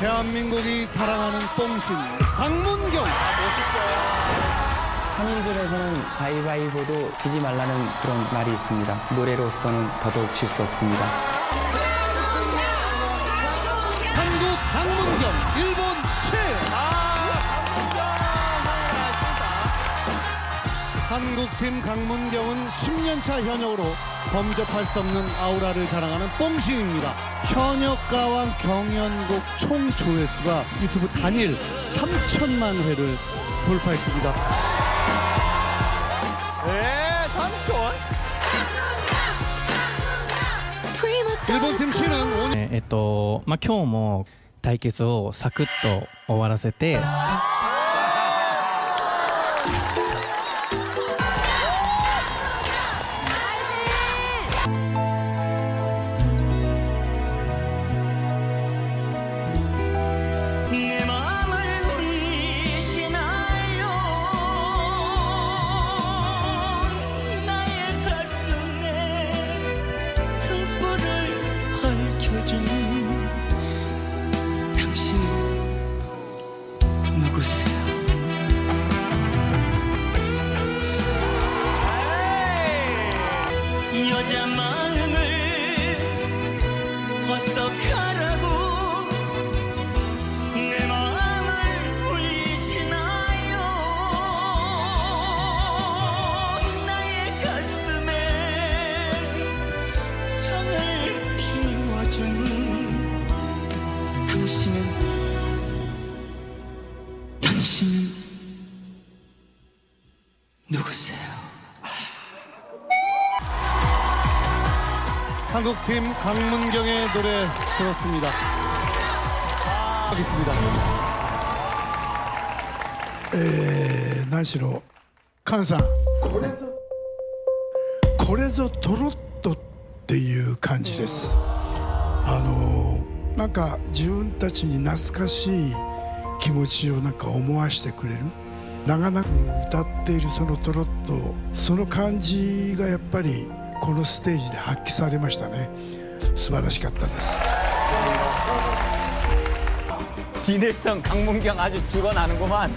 대한민국이 사랑하는 뽕신 박문경 한인들에서는 가위바위보도 지지 말라는 그런 말이 있습니다. 노래로서는 더더욱 질 수 없습니다. 한국팀 강문경은 10년차 현역으로 범접할 수 없는 아우라를 자랑하는 뽕신입니다. 현역가왕 경연곡 총 조회수가 유튜브 단일 3천만 회를 돌파했습니다. 일본팀 신은 5년 ええっとまあ、今日も対決をサクッと終わらせて 여자 마음을 어떡하라고 내 마음을 울리시나요 나의 가슴에 정을 피워준 당신은 당신은 누구세요? 한국팀 강문경의 노래 들었습니다. 하겠습니다. えー何しろ菅さんこれぞこれぞトロットっていう感じですあのーなんか自分たちに懐かしい気持ちをなんか思わしてくれる長々歌っているそのトロットその感じがやっぱり このステージで発揮されましたね素晴らしかったです 진해성 강문경 아주 죽어나는구만.